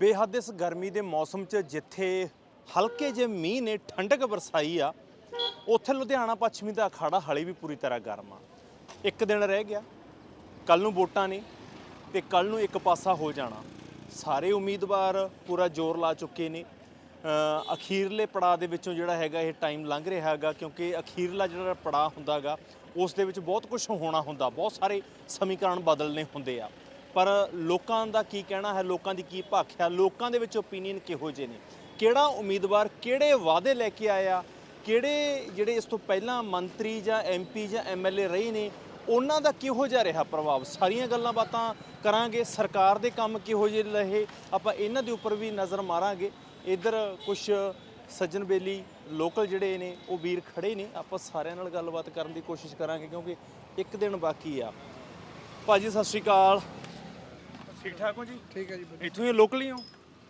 ਬੇਹੱਦ ਇਸ ਗਰਮੀ ਦੇ ਮੌਸਮ 'ਚ ਜਿੱਥੇ ਹਲਕੇ ਜਿਹੇ ਮੀਂਹ ਨੇ ਠੰਡਕ ਵਰਸਾਈ ਆ, ਉੱਥੇ ਲੁਧਿਆਣਾ ਪੱਛਮੀ ਦਾ ਅਖਾੜਾ ਹਲੇ ਵੀ ਪੂਰੀ ਤਰ੍ਹਾਂ ਗਰਮ ਆ। ਇੱਕ ਦਿਨ ਰਹਿ ਗਿਆ ਕੱਲ ਨੂੰ ਵੋਟਾਂ ਨੇ ਤੇ ਕੱਲ ਨੂੰ ਇੱਕ ਪਾਸਾ ਹੋ ਜਾਣਾ। ਸਾਰੇ ਉਮੀਦਵਾਰ ਪੂਰਾ ਜ਼ੋਰ ਲਾ ਚੁੱਕੇ ਨੇ। ਅਖੀਰਲੇ ਪੜਾਅ ਦੇ ਵਿੱਚੋਂ ਜਿਹੜਾ ਹੈਗਾ ਇਹ ਟਾਈਮ ਲੰਘ ਰਿਹਾ ਹੈਗਾ, ਕਿਉਂਕਿ ਅਖੀਰਲਾ ਜਿਹੜਾ ਪੜਾਅ ਹੁੰਦਾਗਾ ਉਸ ਦੇ ਵਿੱਚ ਬਹੁਤ ਕੁਝ ਹੋਣਾ ਹੁੰਦਾ। ਬਹੁਤ ਸਾਰੇ ਸਮੀਕਰਨ ਬਦਲਨੇ ਹੁੰਦੇ ਆ। ਪਰ ਲੋਕਾਂ ਦਾ ਕੀ ਕਹਿਣਾ ਹੈ, ਲੋਕਾਂ ਦੀ ਕੀ ਭਾਖਿਆ ਲੋਕਾਂ ਦੇ ਵਿੱਚ ਓਪੀਨੀਅਨ ਕਿਹੋ ਜਿਹੇ ਨੇ? ਕਿਹੜਾ ਉਮੀਦਵਾਰ ਕਿਹੜੇ ਵਾਅਦੇ ਲੈ ਕੇ ਆਇਆ? ਕਿਹੜੇ ਜਿਹੜੇ ਇਸ ਤੋਂ ਪਹਿਲਾਂ ਮੰਤਰੀ ਜਾਂ ਐਮਪੀ ਜਾਂ ਐਮਐਲਏ ਰਹੇ ਨੇ, ਉਹਨਾਂ ਦਾ ਕਿਹੋ ਜਿਹਾ ਰਿਹਾ ਪ੍ਰਭਾਵ? ਸਾਰੀਆਂ ਗੱਲਾਂ ਬਾਤਾਂ ਕਰਾਂਗੇ। ਸਰਕਾਰ ਦੇ ਕੰਮ ਕਿਹੋ ਜਿਹੇ ਰਹੇ? ਆਪਾਂ ਇਹਨਾਂ ਦੇ ਉੱਪਰ ਵੀ ਨਜ਼ਰ ਮਾਰਾਂਗੇ। ਇੱਧਰ ਕੁਝ ਸੱਜਣ ਬੇਲੀ ਲੋਕਲ ਜਿਹੜੇ ਨੇ, ਉਹ ਵੀਰ ਖੜੇ ਨੇ। ਆਪਾਂ ਸਾਰਿਆਂ ਨਾਲ ਗੱਲਬਾਤ ਕਰਨ ਦੀ ਕੋਸ਼ਿਸ਼ ਕਰਾਂਗੇ ਕਿਉਂਕਿ ਇੱਕ ਦਿਨ ਬਾਕੀ ਆ। ਭਾਜੀ, ਸਤਿ ਸ਼੍ਰੀ ਅਕਾਲ। ਠੀਕ ਠਾਕ ਹੋ ਜੀ? ਠੀਕ ਹੈ ਜੀ ਵਧੀਆ। ਇੱਥੋਂ ਹੀ ਲੋਕਲ ਹੀ ਹੋ?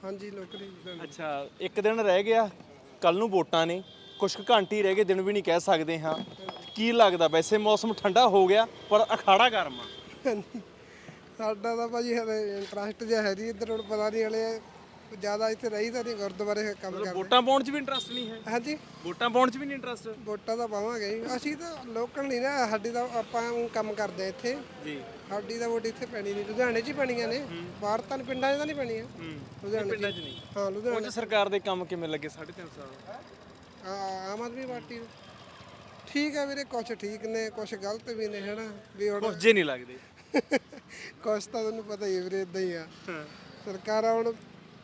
ਹਾਂਜੀ ਲੋਕਲੀ ਅੱਛਾ ਇੱਕ ਦਿਨ ਰਹਿ ਗਿਆ ਕੱਲ ਨੂੰ ਵੋਟਾਂ ਨੇ। ਕੁਝ ਕੁ ਘੰਟੇ ਹੀ ਰਹਿ ਗਏ ਦਿਨ ਵੀ ਨਹੀਂ ਕਹਿ ਸਕਦੇ ਹਾਂ। ਕੀ ਲੱਗਦਾ ਵੈਸੇ ਮੌਸਮ ਠੰਡਾ ਹੋ ਗਿਆ ਪਰ ਅਖਾੜਾ ਗਰਮ ਆ। ਸਾਡਾ ਤਾਂ ਭਾਜੀ ਹਲੇ ਇੰਟਰਸਟ ਜਿਹਾ ਹੈ ਜੀ ਇੱਧਰ ਹੁਣ ਪਤਾ ਨਹੀਂ ਹਲੇ ਜ਼ਿਆਦਾ ਇੱਥੇ ਰਹੀ ਤਾਂ ਨਹੀਂ ਗੁਰਦੁਆਰੇ ਕੰਮ ਕਰਦੇ। ਵੋਟਾਂ ਪਾਉਣ 'ਚ ਵੀ ਇੰਟਰਸਟ ਨਹੀਂ ਹੈ? ਹਾਂਜੀ। ਵੋਟਾਂ ਪਾਉਣ 'ਚ ਵੀ ਨਹੀਂ ਇੰਟਰਸਟ ਵੋਟਾਂ ਤਾਂ ਪਾਵਾਂਗੇ ਹੀ। ਅਸੀਂ ਤਾਂ ਲੋਕਲ ਨਹੀਂ ਨਾ ਸਾਡੀ ਤਾਂ ਆਪਾਂ ਊਂ ਕੰਮ ਕਰਦੇ ਆ ਇੱਥੇ। ਜੀ। ਸਾਡੀ ਤਾਂ ਵੋਟ ਇੱਥੇ ਪੈਣੀ ਨਹੀਂ ਲੁਧਿਆਣੇ 'ਚ ਹੀ ਪੈਣੀਆਂ ਨੇ। ਬਾਹਰ ਤਾਂ ਪਿੰਡਾਂ 'ਚ ਤਾਂ ਨਹੀਂ ਪੈਣੀਆਂ। ਲੁਧਿਆਣੇ 'ਚ ਪਿੰਡਾਂ 'ਚ ਨਹੀਂ। ਹਾਂ ਲੁਧਿਆਣੇ। ਉਹ ਸਰਕਾਰ ਦੇ ਕੰਮ ਕਿਵੇਂ ਲੱਗੇ 3.5 ਸਾਲ? ਆ- ਆਮ ਆਦਮੀ ਪਾਰਟੀ ਨੂੰ। ਠੀਕ ਹੈ ਵੀਰੇ ਕੁਛ ਠੀਕ ਨੇ ਕੁਛ ਗਲਤ ਵੀ ਨੇ ਹਨਾ? ਵੀ ਹੁਣ ਕੁਝ ਨਹੀਂ ਲੱਗਦੇ। ਕੁਛ ਤਾਂ ਤੁਹਾਨੂੰ ਪਤਾ ਹੀ ਹੈ ਵੀਰੇ ਇਦਾਂ ਹੀ ਆ। ਸਰਕਾਰਾਂ ਹੁਣ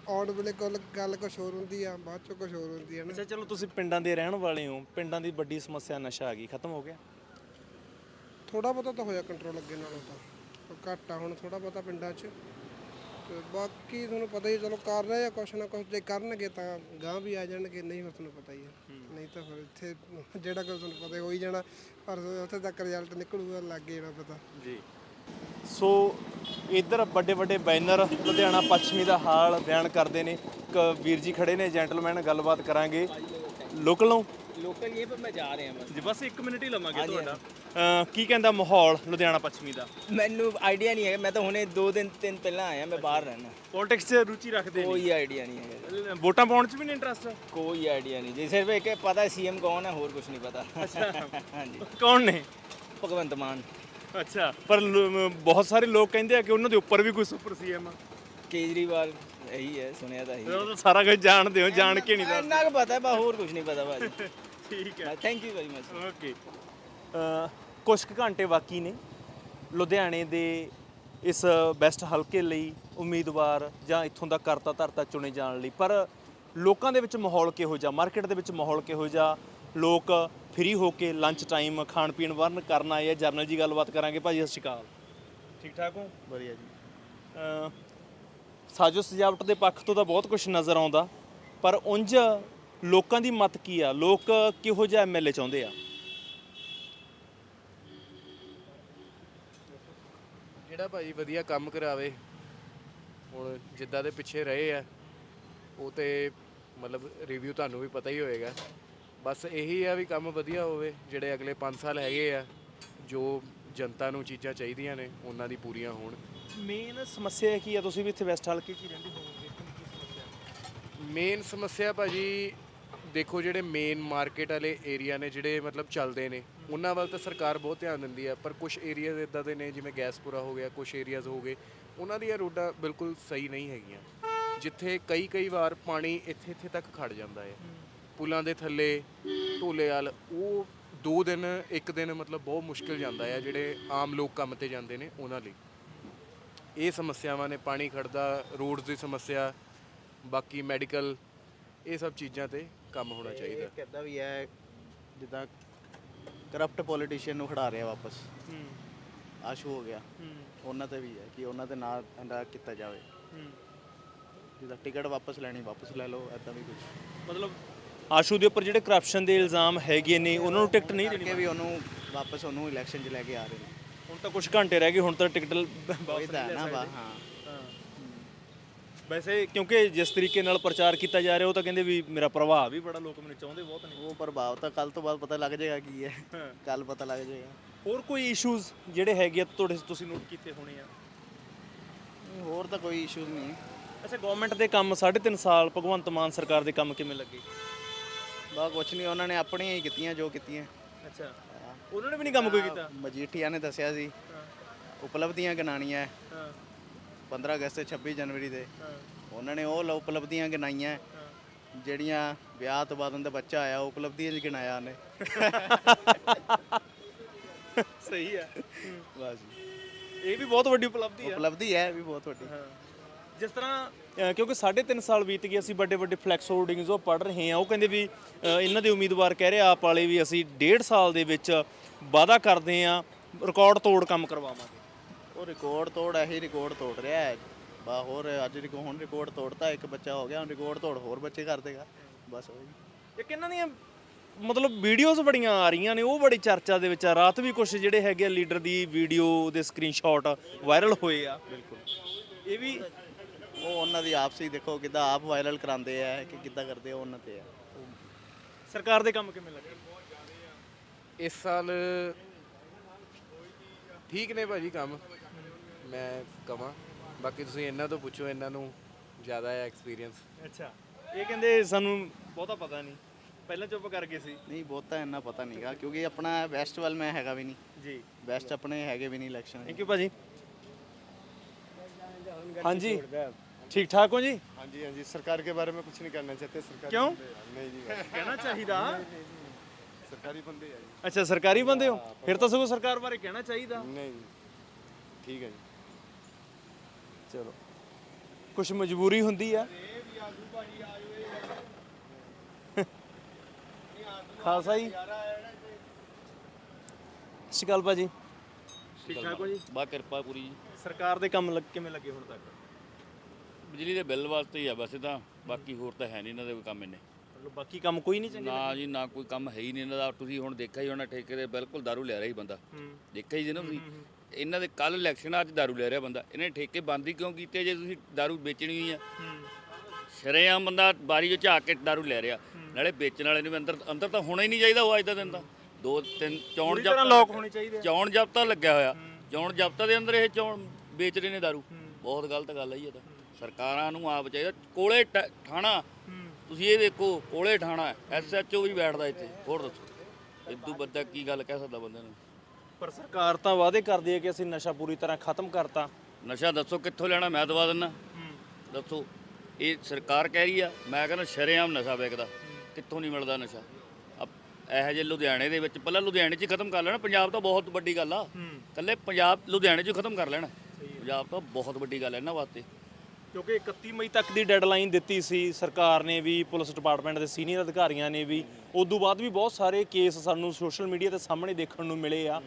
ਆਉਣ ਵੇਲੇ ਗੱਲ ਗੱਲ ਕੁਛ ਹੋਰ ਹੁੰਦੀ ਆ ਬਾਅਦ ਚ ਕੁਛ ਹੋਰ ਹੁੰਦੀ ਆ ਨਾ। ਅੱਛਾ ਚਲੋ ਤੁਸੀਂ ਪਿੰਡਾਂ ਦੇ ਰਹਿਣ ਵਾਲੇ ਹੋ ਪਿੰਡਾਂ ਦੀ ਵੱਡੀ ਸਮੱਸਿਆ ਨਸ਼ਾ ਆ ਗਈ ਖਤਮ ਹੋ ਗਿਆ? ਥੋੜਾ ਬਹੁਤਾ ਤਾਂ ਹੋਇਆ ਕੰਟਰੋਲ ਅੱਗੇ ਨਾਲੋਂ ਤਾਂ ਘੱਟ ਆ ਹੁਣ ਥੋੜਾ ਬਹੁਤਾ ਪਿੰਡਾਂ 'ਚ। ਤੇ ਬਾਕੀ ਤੁਹਾਨੂੰ ਪਤਾ ਹੀ ਆ, ਚਲੋ ਕਰ ਰਹੇ ਆ ਕੁਛ ਨਾ ਕੁਛ ਜੇ ਕਰਨਗੇ ਤਾਂ ਗਾਂ ਵੀ ਆ ਜਾਣਗੇ ਨਹੀਂ ਫਿਰ ਤੁਹਾਨੂੰ ਪਤਾ ਹੀ ਆ। ਨਹੀਂ ਤਾਂ ਫਿਰ ਇੱਥੇ ਜਿਹੜਾ ਕੁਝ ਤੁਹਾਨੂੰ ਪਤਾ ਹੀ ਹੋ ਹੀ ਜਾਣਾ ਪਰ ਉੱਥੇ ਤੱਕ ਰਿਜ਼ਲਟ ਨਿਕਲੂਗਾ ਲੱਗ ਜਾਣਾ ਪਤਾ। ਜੀ। ਸੋ ਇੱਧਰ ਵੱਡੇ ਵੱਡੇ ਬੈਨਰ ਲੁਧਿਆਣਾ ਪੱਛਮੀ ਦਾ ਹਾਲ ਬਿਆਨ ਕਰਦੇ ਨੇ। ਇੱਕ ਵੀਰ ਜੀ ਖੜੇ ਨੇ ਜੈਂਟਲਮੈਨ ਗੱਲਬਾਤ ਕਰਾਂਗੇ। ਲੋਕਲ ਨੂੰ? ਲੋਕਲ ਇਹ ਪਰ ਮੈਂ ਜਾ ਰਿਹਾ ਬਸ ਬਸ 1 ਮਿੰਟ ਹੀ ਲਵਾਂਗੇ ਤੁਹਾਡਾ। ਕੀ ਕਹਿੰਦਾ ਮਾਹੌਲ ਲੁਧਿਆਣਾ ਪੱਛਮੀ ਦਾ? ਮੈਨੂੰ ਆਈਡੀਆ ਨਹੀਂ ਹੈ ਮੈਂ ਤਾਂ ਹੁਣੇ 2 ਦਿਨ ਤਿੰਨ ਪਹਿਲਾਂ ਆਇਆ ਮੈਂ ਬਾਹਰ ਰਹਿਣਾ ਪੋਲਿਟਿਕਸ 'ਚ ਰੁਚੀ ਰੱਖਦੇ ਨੇ ਕੋਈ ਆਈਡੀਆ ਨਹੀਂ ਹੈ ਵੋਟਾਂ ਪਾਉਣ 'ਚ ਵੀ ਨਹੀਂ ਇੰਟਰਸਟ ਕੋਈ ਆਈਡੀਆ ਨਹੀਂ ਜੀ। ਸਿਰਫ ਇੱਕ ਪਤਾ ਸੀਐਮ ਕੌਣ ਹੈ ਹੋਰ ਕੁਝ ਨਹੀਂ ਪਤਾ। ਹਾਂਜੀ। ਕੌਣ ਨੇ? ਭਗਵੰਤ ਮਾਨ। ਅੱਛਾ ਪਰ ਲੋ- ਬਹੁਤ ਸਾਰੇ ਲੋਕ ਕਹਿੰਦੇ ਆ ਕਿ ਉਹਨਾਂ ਦੇ ਉੱਪਰ ਵੀ ਕੋਈ ਸੁਪਰ ਸੀਐਮ ਆ। ਕੇਜਰੀਵਾਲ ਇਹੀ ਹੈ ਸੁਣਿਆ ਤਾਂ ਇਹੀ ਉਹ ਤਾਂ ਸਾਰਾ ਕੁਝ ਜਾਣਦੇ ਹੋ ਜਾਣ ਕੇ ਨਹੀਂ ਇੰਨਾ ਕੁ ਪਤਾ ਹੈ ਬਸ ਹੋਰ ਕੁਝ ਨਹੀਂ ਪਤਾ ਭਾਜੀ। ਠੀਕ ਹੈ। Thank you very much okay ਕੁਝ ਕੁ ਘੰਟੇ ਬਾਕੀ ਨੇ। ਲੁਧਿਆਣੇ ਦੇ ਇਸ ਬੈਸਟ ਹਲਕੇ ਲਈ ਉਮੀਦਵਾਰ ਜਾਂ ਇੱਥੋਂ ਦਾ ਕਰਤਾ ਧਰਤਾ ਚੁਣੇ ਜਾਣ ਲਈ। ਪਰ ਲੋਕਾਂ ਦੇ ਵਿੱਚ ਮਾਹੌਲ ਕਿਹੋ ਜਿਹਾ? ਮਾਰਕੀਟ ਦੇ ਵਿੱਚ ਮਾਹੌਲ ਕਿਹੋ ਜਿਹਾ? ਲੋਕ ਫ੍ਰੀ ਹੋ ਕੇ ਲੰਚ ਟਾਈਮ ਖਾਣ ਪੀਣ ਵਰਨ ਕਰਨ ਆਏ ਆ ਜਰਨਲ ਜੀ ਗੱਲਬਾਤ ਕਰਾਂਗੇ। ਭਾਜੀ ਸਤਿ ਸ਼੍ਰੀ ਅਕਾਲ। ਠੀਕ ਠਾਕ ਹੋ? ਵਧੀਆ ਜੀ। ਸਾਜੋ ਸਜਾਵਟ ਦੇ ਪੱਖ ਤੋਂ ਤਾਂ ਬਹੁਤ ਕੁਝ ਨਜ਼ਰ ਆਉਂਦਾ ਪਰ ਉਂਝ ਲੋਕਾਂ ਦੀ ਮਤ ਕੀ ਆ? ਲੋਕ ਕਿਹੋ ਜਿਹਾ ਐਮਐਲਏ ਚਾਹੁੰਦੇ ਆ? ਜਿਹੜਾ ਭਾਈ ਵਧੀਆ ਕੰਮ ਕਰਾਵੇ ਹੁਣ ਜਿੱਦਾਂ ਦੇ ਪਿੱਛੇ ਰਹੇ ਆ ਉਹ ਤੇ ਮਤਲਬ ਰਿਵਿਊ ਤੁਹਾਨੂੰ ਵੀ ਪਤਾ ਹੀ ਹੋਏਗਾ। ਬਸ ਇਹੀ ਆ ਵੀ ਕੰਮ ਵਧੀਆ ਹੋਵੇ ਜਿਹੜੇ ਅਗਲੇ 5 ਸਾਲ ਹੈਗੇ ਆ ਜੋ ਜਨਤਾ ਨੂੰ ਚੀਜ਼ਾਂ ਚਾਹੀਦੀਆਂ ਨੇ ਉਹਨਾਂ ਦੀ ਪੂਰੀਆਂ ਹੋਣ। ਮੇਨ ਸਮੱਸਿਆ ਕੀ ਆ? ਤੁਸੀਂ ਵੀ ਇੱਥੇ ਵੈਸਟ ਹਲਕੇ 'ਚ ਹੀ ਰਹਿੰਦੇ ਸਮੱਸਿਆ ਮੇਨ ਸਮੱਸਿਆ ਭਾਜੀ ਦੇਖੋ ਜਿਹੜੇ ਮੇਨ ਮਾਰਕੀਟ ਵਾਲੇ ਏਰੀਆ ਨੇ ਜਿਹੜੇ ਮਤਲਬ ਚੱਲਦੇ ਨੇ ਉਹਨਾਂ ਵੱਲ ਤਾਂ ਸਰਕਾਰ ਬਹੁਤ ਧਿਆਨ ਦਿੰਦੀ ਆ ਪਰ ਕੁਝ ਏਰੀਆਜ਼ ਇਦਾਂ ਦੇ ਨੇ ਜਿਵੇਂ ਗੈਸਪੁਰਾ ਹੋ ਗਿਆ ਕੁਝ ਏਰੀਆਜ਼ ਹੋ ਗਏ ਉਹਨਾਂ ਦੀਆਂ ਰੋਡਾਂ ਬਿਲਕੁਲ ਸਹੀ ਨਹੀਂ ਹੈਗੀਆਂ। ਜਿੱਥੇ ਕਈ ਕਈ ਵਾਰ ਪਾਣੀ ਇੱਥੇ ਇੱਥੇ ਤੱਕ ਖੜ ਜਾਂਦਾ ਹੈ ਪੁਲਾਂ ਦੇ ਥੱਲੇ ਢੋਲੇ ਵਾਲ ਉਹ ਦੋ ਦਿਨ ਇੱਕ ਦਿਨ ਮਤਲਬ ਬਹੁਤ ਮੁਸ਼ਕਿਲ ਜਾਂਦਾ ਹੈ ਜਿਹੜੇ ਆਮ ਲੋਕ ਕੰਮ ਤੇ ਜਾਂਦੇ ਨੇ ਉਹਨਾਂ ਲਈ। ਇਹ ਸਮੱਸਿਆਵਾਂ ਨੇ ਪਾਣੀ ਖੜਦਾ ਰੋਡਸ ਦੀ ਸਮੱਸਿਆ ਬਾਕੀ ਮੈਡੀਕਲ ਇਹ ਸਭ ਚੀਜ਼ਾਂ ਤੇ ਕੰਮ ਹੋਣਾ ਚਾਹੀਦਾ। ਕਿੱਦਾਂ ਵੀ ਹੈ ਜਿੱਦਾਂ ਕਰਪਟ ਪੋਲੀਟੀਸ਼ੀਅਨ ਨੂੰ ਖੜਾ ਰਿਹਾ ਵਾਪਸ। ਹੂੰ। ਆਸ਼ੂ ਹੋ ਗਿਆ। ਹੂੰ। ਉਹਨਾਂ ਤੇ ਵੀ ਹੈ ਕਿ ਉਹਨਾਂ ਦੇ ਨਾਲ ਅੰਡਾ ਕੀਤਾ ਜਾਵੇ। ਹੂੰ। ਜਿੱਦਾਂ ਟਿਕਟ ਵਾਪਸ ਲੈਣੀ ਵਾਪਸ ਲੈ ਲਓ ਐਦਾਂ ਵੀ ਕੁਝ ਮਤਲਬ ਆਸ਼ੂ ਦੇ ਉੱਪਰ ਜਿਹੜੇ ਕਰਪਸ਼ਨ ਦੇ ਇਲਜ਼ਾਮ ਹੈਗੇ ਨੇ ਉਹਨਾਂ ਨੂੰ ਟਿਕਟ ਨਹੀਂ ਦੇਣੀ ਕਿ ਵੀ ਉਹਨੂੰ ਵਾਪਸ ਉਹਨੂੰ ਇਲੈਕਸ਼ਨ 'ਚ ਲੈ ਕੇ ਆ ਰਹੇ ਨੇ। ਹੁਣ ਤਾਂ ਕੁਝ ਘੰਟੇ ਰਹਿ ਗਏ ਹੁਣ ਤਾਂ ਟਿਕਟ ਲ- ਉਹੀ ਵਾਪਸ ਤਾਂ ਨਹੀਂ ਹੈ ਲੈ ਨਾ ਵਾ ਸਕਦੇ। ਹਾਂ। ਵੈਸੇ ਕਿਉਂਕਿ ਜਿਸ ਤਰੀਕੇ ਨਾਲ ਪ੍ਰਚਾਰ ਕੀਤਾ ਜਾ ਰਿਹਾ ਉਹ ਤਾਂ ਕਹਿੰਦੇ ਵੀ ਮੇਰਾ ਪ੍ਰਭਾਵ ਵੀ ਬੜਾ ਲੋਕ ਮੈਨੂੰ ਚਾਹੁੰਦੇ ਬਹੁਤ ਨੇ। ਉਹ ਪ੍ਰਭਾਵ ਤਾਂ ਕੱਲ ਤੋਂ ਬਾਅਦ ਪਤਾ ਲੱਗ ਜਾਏਗਾ ਕੀ ਹੈ। ਹਾਂ। ਕੱਲ ਪਤਾ ਲੱਗ ਜਾਏਗਾ। ਹੋਰ ਕੋਈ ਇਸ਼ੂਜ਼ ਜਿਹੜੇ ਹੈਗੇ ਆ ਤੁਹਾਡੇ ਤੁਸੀਂ ਨੋਟ ਕੀਤੇ ਹੋਣੇ ਆ? ਹੋਰ ਤਾਂ ਕੋਈ ਇਸ਼ੂ ਨਹੀਂ। ਅੱਛਾ ਗਵਰਨਮੈਂਟ ਦੇ ਕੰਮ 3.5 ਸਾਲ ਭਗਵੰਤ ਮਾਨ ਸਰਕਾਰ ਦੇ ਕੰਮ ਕਿਵੇਂ ਲੱਗੇ? ਬਾ ਕੁਛ ਨਹੀਂ ਉਹਨਾਂ ਨੇ ਆਪਣੀਆਂ ਹੀ ਕੀਤੀਆਂ ਜੋ ਕੀਤੀਆਂ। ਅੱਛਾ। ਉਹਨਾਂ ਨੇ ਵੀ ਨਹੀਂ ਕੰਮ ਕੋਈ ਕੀਤਾ? ਮਜੀਠੀਆ ਨੇ ਦੱਸਿਆ ਸੀ। ਉਪਲਬਧੀਆਂ ਗਿਣਾਣੀਆਂ ਹਾਂ। 15 ਅਗਸਤ ਤੇ 26 ਜਨਵਰੀ ਦੇ। ਹਾਂ। ਉਹਨਾਂ ਨੇ ਉਹ ਲ- ਉਪਲਬਧੀਆਂ ਗਿਣਾਈਆਂ ਜਿਹੜੀਆਂ ਵਿਆਹ ਤੋਂ ਬਾਅਦ ਉਹਦਾ ਬੱਚਾ ਆਇਆ ਉਹ ਉਪਲਬਧੀਆਂ 'ਚ ਗਿਣਾਇਆ ਉਹਨੇ। ਸਹੀ ਹੈ। ਬਸ। ਇਹ ਵੀ ਬਹੁਤ ਵੱਡੀ ਉਪਲਬਧੀ ਹੈ। ਉਪਲਬਧੀ ਹੈ ਇਹ ਵੀ ਬਹੁਤ ਵੱਡੀ। ਜਿਸ ਤਰ੍ਹਾਂ ਕਿਉਂਕਿ 3.5 ਸਾਲ ਬੀਤ ਗਏ ਅਸੀਂ ਵੱਡੇ ਵੱਡੇ ਫਲੈਕਸ ਹੋਰਡਿੰਗਸ ਉਹ ਪੜ ਰਹੇ ਹਾਂ। ਉਹ ਕਹਿੰਦੇ ਵੀ ਇਹਨਾਂ ਦੇ ਉਮੀਦਵਾਰ ਕਹਿ ਰਹੇ ਆਪ ਵਾਲੇ ਵੀ ਅਸੀਂ 1.5 ਸਾਲ ਦੇ ਵਿੱਚ ਵਾਅਦਾ ਕਰਦੇ ਹਾਂ ਰਿਕਾਰਡ ਤੋੜ ਕੰਮ ਕਰਵਾਵਾਂਗੇ। ਉਹ ਰਿਕਾਰਡ ਤੋੜ ਇਹੀ ਰਿਕਾਰਡ ਤੋੜ ਰਿਹਾ ਹੈ। ਬਾ ਹੋਰ ਅੱਜ ਰਿਕੋ ਹੁਣ ਰਿਕਾਰਡ ਤੋੜਤਾ ਇੱਕ ਬੱਚਾ ਹੋ ਗਿਆ ਹੁਣ ਰਿਕਾਰਡ ਤੋੜ ਹੋਰ ਬੱਚੇ ਕਰ ਦੇਗਾ। ਬਸ ਉਹੀ। ਇੱਕ ਇਹਨਾਂ ਦੀਆਂ ਮਤਲਬ ਵੀਡੀਓਜ਼ ਬੜੀਆਂ ਆ ਰਹੀਆਂ ਨੇ ਉਹ ਬੜੀ ਚਰਚਾ ਦੇ ਵਿੱਚ ਆ। ਰਾਤ ਵੀ ਕੁਝ ਜਿਹੜੇ ਹੈਗੇ ਲੀਡਰ ਦੀ ਵੀਡੀਓ ਦੇ ਸਕਰੀਨਸ਼ਾਟ ਵਾਇਰਲ ਹੋਏ ਆ। ਬਿਲਕੁਲ। ਇਹ ਵੀ ਉਹ ਉਹਨਾਂ ਦੀ ਆਪਸੀ ਦੇਖੋ ਕਿੱਦਾਂ ਆਪ ਵਾਇਰਲ ਕਰਾਉਂਦੇ ਆ ਕਿ ਕਿੱਦਾਂ ਕਰਦੇ ਆ ਉਹਨਾਂ ਤੇ ਆ। ਸਰਕਾਰ ਦੇ ਕੰਮ ਕਿਵੇਂ ਲੱਗੇ? ਇਸ ਸਾਲ ਠੀਕ ਨੇ ਭਾਜੀ ਕੰਮ ਮੈਂ ਕਹਾਂ ਬਾਕੀ ਤੁਸੀਂ ਇਹਨਾਂ ਤੋਂ ਪੁੱਛੋ ਇਹਨਾਂ ਨੂੰ ਜ਼ਿਆਦਾ ਹੈ ਐਕਸਪੀਰੀਅੰਸ ਅੱਛਾ ਇਹ ਕਹਿੰਦੇ ਸਾਨੂੰ ਬਹੁਤਾ ਪਤਾ ਨਹੀਂ। ਪਹਿਲਾਂ ਚੁੱਪ ਕਰ ਗਏ ਸੀ। ਨਹੀਂ ਬਹੁਤਾ ਇੰਨਾ ਪਤਾ ਨਹੀਂਗਾ ਕਿਉਂਕਿ ਆਪਣਾ ਵੈਸਟ ਵੱਲ ਮੈਂ ਹੈਗਾ ਵੀ ਨਹੀਂ। ਜੀ। ਵੈਸਟ ਆਪਣੇ ਹੈਗੇ ਵੀ ਨਹੀਂ ਇਲੈਕਸ਼ਨ ਥੈਂਕ ਯੂ ਭਾਜੀ। ਹਾਂਜੀ। ਠੀਕ ਠਾਕ ਹੋ ਜੀ हाँ जी हाँ जी सरकार के बारे में कुछ नहीं करना चाहते सरकार क्यों? नहीं जी ਕਹਿਣਾ ਚਾਹੀਦਾ सरकारी बंदे हैं ਅੱਛਾ ਸਰਕਾਰੀ ਬੰਦੇ ਹੋ ਫਿਰ ਤਾਂ ਸਗੋਂ ਸਰਕਾਰ ਬਾਰੇ ਕਹਿਣਾ ਚਾਹੀਦਾ जी। नहीं ठीक है जी ਚਲੋ ਕੁਝ ਮਜਬੂਰੀ ਹੁੰਦੀ ਆ ਖਾਲਸਾ ਜੀ ਸ਼ਿਕਾਲ ਭਾਜੀ ਠੀਕ ਠਾਕ ਹੋ ਜੀ ਬਾ ਕਿਰਪਾ ਪੂਰੀ ਜੀ ਸਰਕਾਰ ਦੇ ਕੰਮ ਲੱਗ ਕਿਵੇਂ ਲੱਗੇ ਹੁਣ ਤੱਕ ਬਿਜਲੀ ਦੇ ਬਿੱਲ ਵਾਸਤੇ ਹੀ ਆ ਵੈਸੇ ਤਾਂ ਬਾਕੀ ਹੋਰ ਤਾਂ ਹੈ ਨਹੀਂ ਇਹਨਾਂ ਦੇ ਕੋਈ ਕੰਮ ਇੰਨੇ। ਮਤਲਬ ਬਾਕੀ ਕੰਮ ਕੋਈ ਨਹੀਂ ਚੰਗੇ ਨਾ ਜੀ ਨਾ ਕੋਈ ਕੰਮ ਹੈ ਹੀ ਨਹੀਂ ਇਹਨਾਂ ਦਾ। ਤੁਸੀਂ ਹੁਣ ਦੇਖਿਆ ਹੀ ਹੋਣਾ ਠੇਕੇ ਦੇ ਬਿਲਕੁਲ ਦਾਰੂ ਲੈ ਰਿਹਾ ਹੀ ਬੰਦਾ। ਹੂੰ। ਦੇਖਿਆ ਹੀ ਜੀ ਨਾ ਤੁਸੀਂ। ਇਹਨਾਂ ਦੇ ਕੱਲ ਇਲੈਕਸ਼ਨ ਅੱਜ ਦਾਰੂ ਲੈ ਰਿਹਾ ਬੰਦਾ। ਇਹਨੇ ਠੇਕੇ ਬੰਦ ਹੀ ਕਿਉਂ ਕੀਤੇ ਜੇ ਤੁਸੀਂ ਦਾਰੂ ਵੇਚਣੀ ਹੋਈ ਆ? ਹੂੰ। ਸ਼ਰੇਆਮ ਬੰਦਾ ਬਾਰੀ 'ਚੋਂ ਝਾਕ ਕੇ ਦਾਰੂ ਲੈ ਰਿਹਾ। ਨਾਲੇ ਵੇਚਣ ਵਾਲੇ ਨੂੰ ਅੰਦਰ ਅੰਦਰ ਤਾਂ ਹੋਣਾ ਹੀ ਨਹੀਂ ਚਾਹੀਦਾ ਉਹ ਅੱਜ ਦਾ ਦਿਨ ਤਾਂ। ਦੋ ਤਿੰਨ ਚੌਣ ਜਬਤਾ ਲੋਕ ਹੋਣੇ ਚਾਹੀਦੇ ਆ। ਚੌਣ ਜਬਤਾ ਲੱਗਿਆ ਹੋਇਆ। ਚੌਣ ਜਬਤਾ ਦੇ ਅੰਦਰ ਇਹ ਚੌਣ ਵੇਚ ਰਹੇ ਨੇ ਦਾਰੂ। ਬਹੁਤ ਗਲਤ ਗੱਲ ਹੈ ਇਹ ਤਾਂ। ਸਰਕਾਰਾਂ ਨੂੰ ਆਪ ਚਾਹੀਦਾ ਕੋਲੇ ਟ- ਠਾਣਾ ਤੁਸੀਂ ਇਹ ਦੇਖੋ ਕੋਲੇ ਠਾਣਾ ਐਸਐਚਓ ਵੀ ਬੈਠਦਾ ਇੱਥੇ ਹੋਰ ਦੱਸੋ। ਇਦੋਂ ਬੱਦਾ ਕੀ ਗੱਲ ਕਹਿ ਸਕਦਾ ਬੰਦੇ ਨੂੰ? ਪਰ ਸਰਕਾਰ ਤਾਂ ਵਾਅਦੇ ਕਰਦੀ ਹੈ ਕਿ ਅਸੀਂ ਨਸ਼ਾ ਪੂਰੀ ਤਰ੍ਹਾਂ ਖਤਮ ਕਰਤਾ। ਨਸ਼ਾ ਦੱਸੋ ਕਿੱਥੋਂ ਲੈਣਾ ਮੈਂ ਦਵਾ ਦਿੰਨਾ। ਦੱਸੋ ਇਹ ਸਰਕਾਰ ਕਹਿ ਰਹੀ ਆ ਮੈਂ ਕਹਿੰਦਾ ਸ਼ਰੇਆਮ ਨਸ਼ਾ ਵੇਚਦਾ ਕਿੱਥੋਂ ਨਹੀਂ ਮਿਲਦਾ ਨਸ਼ਾ। ਅਬ ਇਹੋ ਜਿਹੇ ਲੁਧਿਆਣੇ ਦੇ ਵਿੱਚ ਪਹਿਲਾਂ ਲੁਧਿਆਣੇ 'ਚ ਹੀ ਖਤਮ ਕਰ ਲੈਣਾ ਪੰਜਾਬ ਤਾਂ ਬਹੁਤ ਵੱਡੀ ਗੱਲ ਆ। ਕੱਲੇ ਪੰਜਾਬ ਲੁਧਿਆਣੇ 'ਚ ਹੀ ਖਤਮ ਕਰ ਲੈਣਾ। ਪੰਜਾਬ ਤਾਂ ਬਹੁਤ ਵੱਡੀ ਗੱਲ ਹੈ ਇਹਨਾਂ ਵਾਸਤੇ। ਕਿਉਂਕਿ 31 ਮਈ ਤੱਕ ਦੀ ਡੈਡਲਾਈਨ ਦਿੱਤੀ ਸੀ ਸਰਕਾਰ ਨੇ ਵੀ ਪੁਲਿਸ ਡਿਪਾਰਟਮੈਂਟ ਦੇ ਸੀਨੀਅਰ ਅਧਿਕਾਰੀਆਂ ਨੇ ਵੀ। ਉਦੋਂ ਬਾਅਦ ਵੀ ਬਹੁਤ ਸਾਰੇ ਕੇਸ ਸਾਨੂੰ ਸੋਸ਼ਲ ਮੀਡੀਆ ਤੇ ਸਾਹਮਣੇ ਦੇਖਣ ਨੂੰ ਮਿਲੇ ਆ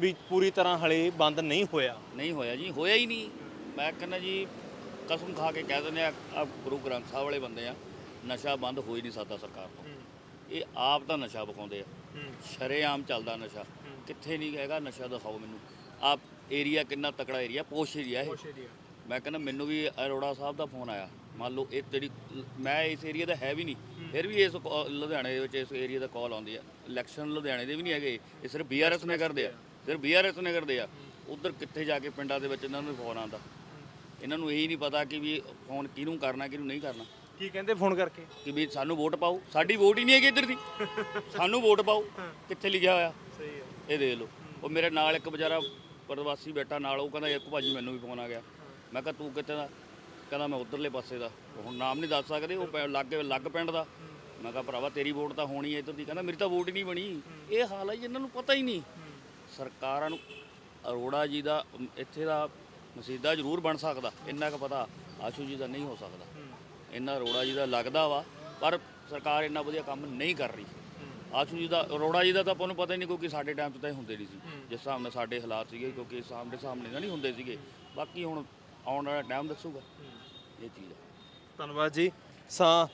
ਵੀ ਪੂਰੀ ਤਰ੍ਹਾਂ ਹਲੇ ਬੰਦ ਨਹੀਂ ਹੋਇਆ। ਨਹੀਂ ਹੋਇਆ ਜੀ ਹੋਇਆ ਹੀ ਨਹੀਂ। ਮੈਂ ਕਹਿੰਦਾ ਜੀ ਕਸਮ ਖਾ ਕੇ ਕਹਿ ਦਿੰਦੇ ਆ ਆ ਗੁਰੂ ਗ੍ਰੰਥ ਸਾਹਿਬ ਵਾਲੇ ਬੰਦੇ ਆ ਨਸ਼ਾ ਬੰਦ ਹੋ ਹੀ ਨਹੀਂ ਸਕਦਾ ਸਰਕਾਰ ਤੋਂ। ਇਹ ਆਪ ਤਾਂ ਨਸ਼ਾ ਵਿਕਾਉਂਦੇ ਆ। ਸ਼ਰੇਆਮ ਚੱਲਦਾ ਨਸ਼ਾ। ਕਿੱਥੇ ਨਹੀਂ ਹੈਗਾ ਨਸ਼ਾ ਦਿਖਾਓ ਮੈਨੂੰ। ਆਪ ਏਰੀਆ ਕਿੰਨਾ ਤਕੜਾ ਏਰੀਆ ਪੋਸ਼ ਏਰੀਆ ਇਹ। ਮੈਂ ਕਹਿੰਦਾ ਮੈਨੂੰ ਵੀ ਅਰੋੜਾ ਸਾਹਿਬ ਦਾ ਫੋਨ ਆਇਆ। ਮੰਨ ਲਓ ਇਹ ਜਿਹੜੀ ਮੈਂ ਇਸ ਏਰੀਆ ਦਾ ਹੈ ਵੀ ਨਹੀਂ ਫਿਰ ਵੀ ਇਸ ਕਾ- ਲੁਧਿਆਣੇ ਦੇ ਵਿੱਚ ਇਸ ਏਰੀਆ ਦਾ ਕਾਲ ਆਉਂਦੀ ਆ। ਇਲੈਕਸ਼ਨ ਲੁਧਿਆਣੇ ਦੇ ਵੀ ਨਹੀਂ ਹੈਗੇ ਇਹ ਸਿਰਫ ਬੀਆਰਐਸ ਨੇ ਕਰਦੇ ਆ। ਸਿਰਫ ਬੀਆਰਐਸ ਨੇ ਕਰਦੇ ਆ। ਉਧਰ ਕਿੱਥੇ ਜਾ ਕੇ ਪਿੰਡਾਂ ਦੇ ਵਿੱਚ ਇਹਨਾਂ ਨੂੰ ਫੋਨ ਆਉਂਦਾ। ਇਹਨਾਂ ਨੂੰ ਇਹੀ ਨਹੀਂ ਪਤਾ ਕਿ ਵੀ ਫੋਨ ਕਿਹਨੂੰ ਕਰਨਾ ਕਿਹਨੂੰ ਨਹੀਂ ਕਰਨਾ। ਕੀ ਕਹਿੰਦੇ ਫੋਨ ਕਰਕੇ? ਕਿ ਵੀ ਸਾਨੂੰ ਵੋਟ ਪਾਓ। ਸਾਡੀ ਵੋਟ ਹੀ ਨਹੀਂ ਹੈਗੀ ਇੱਧਰ ਦੀ। ਸਾਨੂੰ ਵੋਟ ਪਾਓ। ਕਿੱਥੇ ਲਿਖਿਆ ਹੋਇਆ? ਸਹੀ ਹੈ ਇਹ ਦੇਖ ਲਓ। ਉਹ ਮੇਰੇ ਨਾਲ ਇੱਕ ਵਿਚਾਰਾ ਪ੍ਰਵਾਸੀ ਬੈਠਾ ਨਾਲ ਉਹ ਕਹਿੰਦਾ ਇੱਕ ਭਾਜੀ ਮੈਨੂੰ ਵੀ ਫੋਨ ਆ ਗਿਆ। ਮੈਂ ਕਿਹਾ ਤੂੰ ਕਿੱਥੇ ਦਾ? ਕਹਿੰਦਾ ਮੈਂ ਉਧਰਲੇ ਪਾਸੇ ਦਾ। ਹੁਣ ਨਾਮ ਨਹੀਂ ਦੱਸ ਸਕਦੇ ਉਹ ਪੈ- ਲੱਗ ਲੱਗ ਪਿੰਡ ਦਾ। ਮੈਂ ਕਿਹਾ ਭਰਾਵਾ ਤੇਰੀ ਵੋਟ ਤਾਂ ਹੋਣੀ ਹੈ ਇੱਧਰ ਦੀ। ਕਹਿੰਦਾ ਮੇਰੀ ਤਾਂ ਵੋਟ ਹੀ ਨਹੀਂ ਬਣੀ। ਇਹ ਹਾਲ ਹੈ ਜੀ, ਇਹਨਾਂ ਨੂੰ ਪਤਾ ਹੀ ਨਹੀਂ। ਸਰਕਾਰਾਂ ਨੂੰ ਅਰੋੜਾ ਜੀ ਦਾ ਅਮ, ਇੱਥੇ ਦਾ ਮਸੀਦਾ ਜ਼ਰੂਰ ਬਣ ਸਕਦਾ। ਇੰਨਾ ਕੁ ਪਤਾ ਆਸ਼ੂ ਜੀ ਦਾ ਨਹੀਂ ਹੋ ਸਕਦਾ। ਇੰਨਾ ਅਰੋੜਾ ਜੀ ਦਾ ਲੱਗਦਾ ਵਾ ਪਰ ਸਰਕਾਰ ਇੰਨਾ ਵਧੀਆ ਕੰਮ ਨਹੀਂ ਕਰ ਰਹੀ। ਆਸ਼ੂ ਜੀ ਦਾ ਅਰੋੜਾ ਜੀ ਦਾ ਤਾਂ ਆਪਾਂ ਨੂੰ ਪਤਾ ਹੀ ਨਹੀਂ ਕਿਉਂਕਿ ਸਾਡੇ ਟਾਈਮ 'ਚ ਤਾਂ ਇਹ ਹੁੰਦੇ ਨਹੀਂ ਸੀ। ਜਿਸ ਹਿਸਾਬ ਨਾਲ ਸਾਡੇ ਹਾਲਾਤ ਸੀਗੇ ਕਿਉਂਕਿ ਸਾਹਮਣੇ ਸਾਹਮਣੇ ਤਾਂ ਨਹੀਂ ਹੁੰਦੇ ਸੀਗੇ। ਬਾਕੀ ਹੁਣ ਆਉਣ ਵਾਲਾ ਟਾਈਮ ਦੱਸੂਗਾ। ਇਹ ਚੀਜ਼ ਹੈ ਧੰਨਵਾਦ ਜੀ। ਸਾ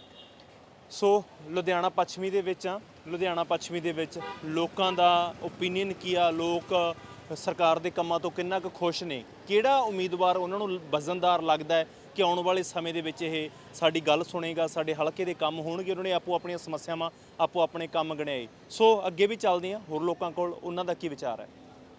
ਸੋ ਲੁਧਿਆਣਾ ਪੱਛਮੀ ਦੇ ਵਿੱਚ ਆ। ਲੁਧਿਆਣਾ ਪੱਛਮੀ ਦੇ ਵਿੱਚ ਲੋਕਾਂ ਦਾ ਓਪੀਨੀਅਨ ਕੀ ਆ? ਲੋਕ ਸਰਕਾਰ ਦੇ ਕੰਮਾਂ ਤੋਂ ਕਿੰਨਾ ਕੁ ਖੁਸ਼ ਨੇ? ਕਿਹੜਾ ਉਮੀਦਵਾਰ ਉਹਨਾਂ ਨੂੰ ਵਜ਼ਨਦਾਰ ਲੱਗਦਾ ਹੈ ਕਿ ਆਉਣ ਵਾਲੇ ਸਮੇਂ ਦੇ ਵਿੱਚ ਇਹ ਸਾਡੀ ਗੱਲ ਸੁਣੇਗਾ ਸਾਡੇ ਹਲਕੇ ਦੇ ਕੰਮ ਹੋਣਗੇ ਉਹਨਾਂ ਨੇ ਆਪੋ ਆਪਣੀਆਂ ਸਮੱਸਿਆਵਾਂ ਆਪੋ ਆਪਣੇ ਕੰਮ ਗਣਾਏ। ਸੋ ਅੱਗੇ ਵੀ ਚੱਲਦੇ ਆ ਹੋਰ ਲੋਕਾਂ ਕੋਲ ਉਹਨਾਂ ਦਾ ਕੀ ਵਿਚਾਰ ਹੈ?